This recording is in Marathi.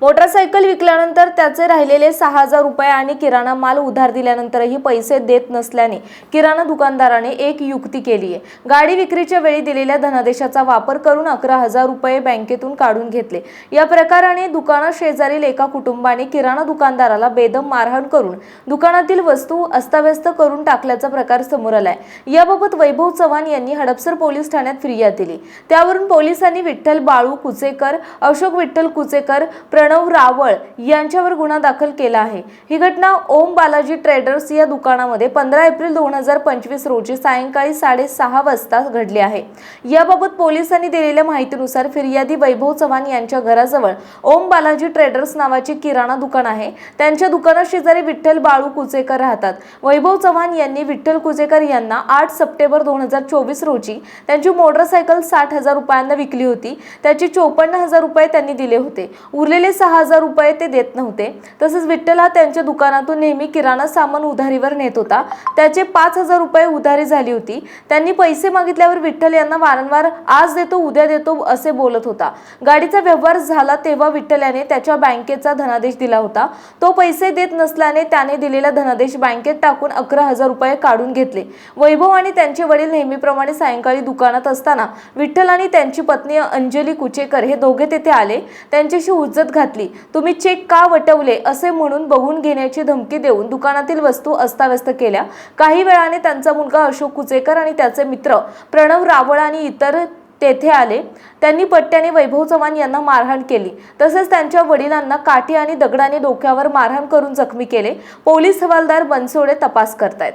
मोटरसायकल विकल्यानंतर त्याचे राहिलेले सहा हजार रुपये आणि किराणा माल उधार दिल्यानंतरही पैसे देत नसल्याने किराणा दुकानदाराने एक युक्ती केली आहे. गाडी विक्रीच्या वेळी दिलेल्या धनादेशाचा वापर करून अकरा हजार रुपये बँकेतून काढून घेतले. या प्रकाराने दुकाना शेजारील एका कुटुंबाने किराणा दुकानदाराला बेदम मारहाण करून दुकानातील वस्तू अस्ताव्यस्त करून टाकल्याचा प्रकार समोर आलाय. याबाबत वैभव चव्हाण यांनी हडपसर पोलीस ठाण्यात फिर्याद दिली. त्यावरून पोलिसांनी विठ्ठल बाळू कुचेकर अशोक विठ्ठल कुचेकर प्रण प्रणव रावळ यांच्यावर गुन्हा दाखल केला आहे. ही घटना ओम बालाजी ट्रेडर्स या दुकानामध्ये पंधरा एप्रिल दोन हजार पंचवीस रोजी सायंकाळी साडेसहा वाजता घडली आहे. याबाबत पोलिसांनी दिलेल्या माहितीनुसार फिर्यादी वैभव चव्हाण यांच्या घराजवळ ओम बालाजी ट्रेडर्स नावाचे किराणा दुकान आहे. त्यांच्या दुकाना शेजारी विठ्ठल बाळू कुचेकर राहतात. वैभव चव्हाण यांनी विठ्ठल कुचेकर यांना आठ सप्टेंबर दोन हजार चोवीस रोजी त्यांची मोटरसायकल साठ हजार रुपयांना विकली होती. त्याचे चोपन्न हजार रुपये त्यांनी दिले होते. उरलेले सहा हजार रुपये ते देत नव्हते. तसेच विठ्ठल हा त्यांच्या दुकानातून नेहमी किराणा सामान उधारीवर नेत होता. त्याचे पाच हजार रुपये उधारी झाली होती. त्यांनी पैसे मागितल्यावर विठ्ठल यांना वारंवार आज देतो उद्या देतो असे बोलत होता. गाडीचा व्यवहार झाला तेव्हा विठ्ठल याने त्याच्या बँकेचा धनादेश दिला होता. तो पैसे देत नसल्याने त्याने दिलेला धनादेश बँकेत टाकून अकरा हजार रुपये काढून घेतले. वैभव आणि त्यांचे वडील नेहमीप्रमाणे सायंकाळी दुकानात असताना विठ्ठल आणि त्यांची पत्नी अंजली कुचेकर हे दोघे तेथे आले. त्यांच्याशी उज्जत घात घातली. तुम्ही चेक का वटवले असे म्हणून बघून घेण्याची धमकी देऊन दुकानातील वस्तू अस्ताव्यस्त केल्या. काही वेळाने त्यांचा मुलगा अशोक कुचेकर आणि त्याचे मित्र प्रणव रावळ आणि इतर तेथे आले. त्यांनी पट्ट्याने वैभव चव्हाण यांना मारहाण केली. तसेच त्यांच्या वडिलांना काठी आणि दगडाने डोक्यावर मारहाण करून जखमी केले. पोलीस हवालदार बनसोडे तपास करतायत.